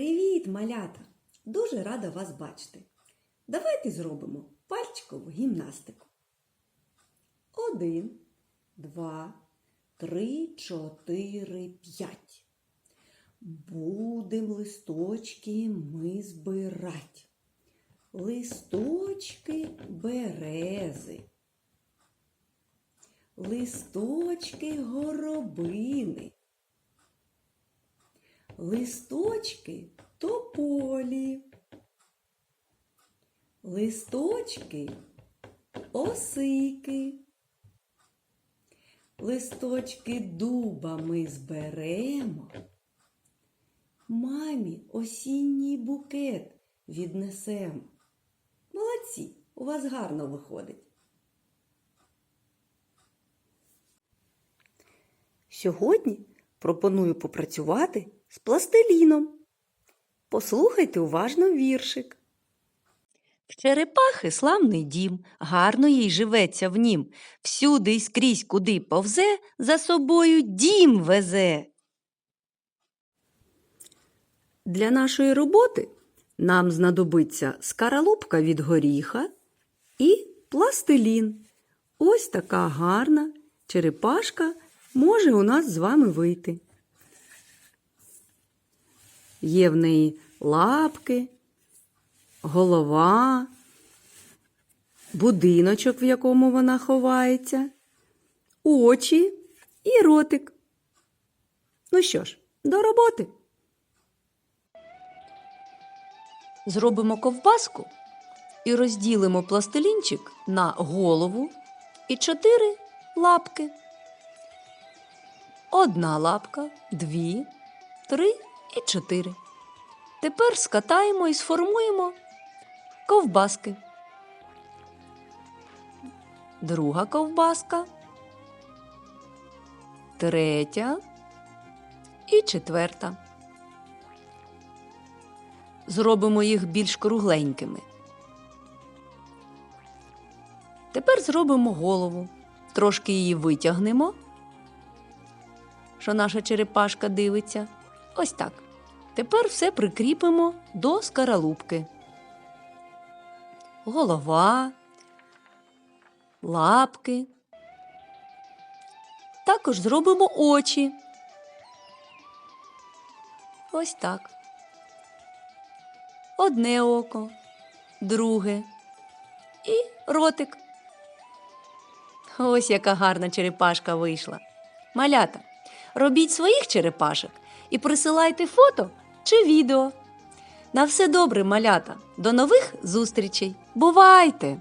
Привіт, малята! Дуже рада вас бачити. Давайте зробимо пальчикову гімнастику. Один, два, три, чотири, п'ять. Будем листочки ми збирать. Листочки берези. Листочки горобини. Листочки тополі. Листочки осики. Листочки дуба ми зберемо. Мамі осінній букет віднесемо. Молодці, у вас гарно виходить. Сьогодні пропоную попрацювати з пластиліном. Послухайте уважно віршик. В черепахи славний дім, гарно їй живеться в нім. Всюди й скрізь, куди повзе, за собою дім везе. Для нашої роботи нам знадобиться скаралупка від горіха і пластилін. Ось така гарна черепашка може у нас з вами вийти. Є в неї лапки, голова, будиночок, в якому вона ховається, очі і ротик. Ну що ж, до роботи. Зробимо ковбаску і розділимо пластилінчик на голову і чотири лапки. Одна лапка, дві, три і чотири. Тепер скатаємо і сформуємо ковбаски. Друга ковбаска, третя і четверта. Зробимо їх більш кругленькими. Тепер зробимо голову. Трошки її витягнемо, що наша черепашка дивиться. Ось так. Тепер все прикріпимо до скаралупки. Голова, лапки. Також зробимо очі. Ось так. Одне око, друге і ротик. Ось яка гарна черепашка вийшла. Малята, робіть своїх черепашок і присилайте фото чи відео. На все добре, малята. До нових зустрічей. Бувайте!